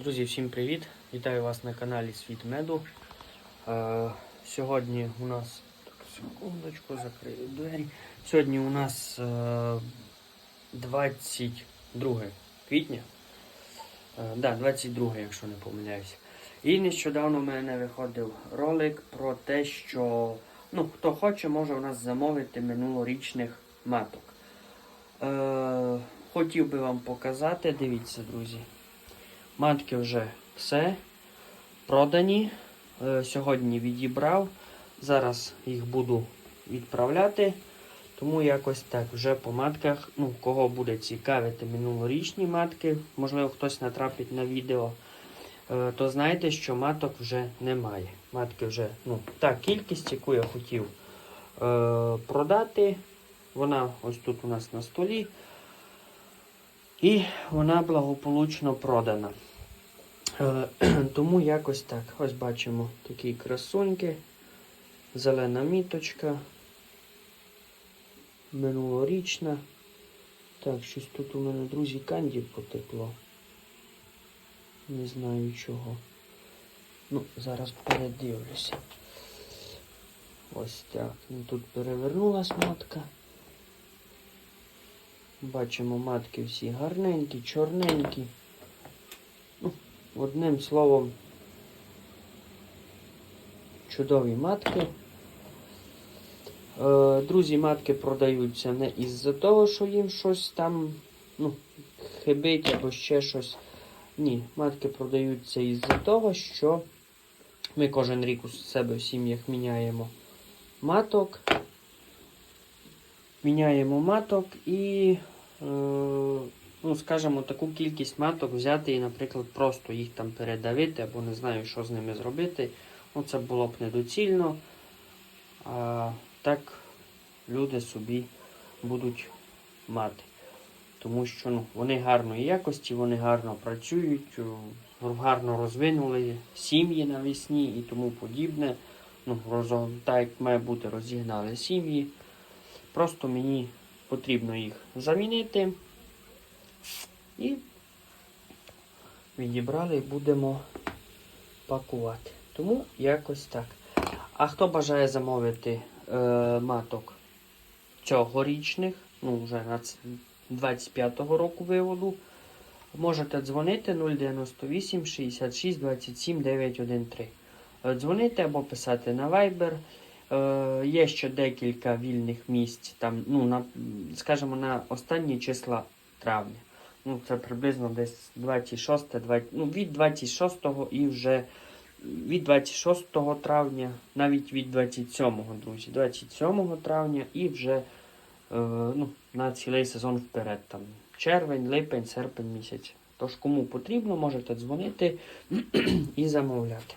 Друзі, всім привіт! Вітаю вас на каналі Світ Меду. Е, сьогодні у нас так, секундочку, закрию двері. Сьогодні у нас е, 22 квітня. Е, да, 22, якщо не помиляюсь. І нещодавно в мене виходив ролик про те, що ну, хто хоче, може у нас замовити минулорічних маток. Е, хотів би вам показати, дивіться, друзі. Матки вже все продані. Е, Сьогодні відібрав. Зараз їх буду відправляти. Тому якось так вже по матках, ну, кого буде цікавити минулорічні матки, можливо, хтось натрапить на відео, е, то знаєте, що маток вже немає. Матки вже, ну, та кількість, яку я хотів е, продати, вона ось тут у нас на столі. І вона благополучно продана. Е, Тому якось так. Ось бачимо такі красуньки. Зелена міточка. Минулорічна. Так, щось тут у мене, друзі, канді потекло. Не знаю чого. Ну, зараз передивлюся. Ось так. Ну, Тут перевернулась матка. Бачимо матки всі гарненькі, чорненькі. Одним словом, чудові матки. Е, друзі, матки продаються не із-за того, що їм щось там ну, хибить або ще щось. Ні, матки продаються із-за того, що ми кожен рік у себе в сім'ях міняємо маток. Міняємо маток і, е, ну, скажімо, таку кількість маток взяти і, наприклад, просто їх там передавити або не знаю, що з ними зробити. Ну, це було б недоцільно. А так люди собі будуть мати. Тому що ну, вони гарної якості, вони гарно працюють, гарно розвинули сім'ї навесні і тому подібне. Ну, так як має бути, розігнали сім'ї. Просто мені потрібно їх замінити. І відібрали і будемо пакувати. Тому якось так. А хто бажає замовити е, маток цьогорічних, ну вже на 25-го року виводу, можете дзвонити 098 66 27 913. Е, Дзвонити або писати на Viber. Е, є ще декілька вільних місць, там, ну, на, скажімо, на останні числа травня. Ну, це приблизно десь 26, 20, ну, від 26 і вже від 26 травня, навіть від 27, друзі, 27 травня і вже е, ну, на цілий сезон вперед. Там, червень, липень, серпень місяць. Тож, кому потрібно, можете дзвонити і замовляти.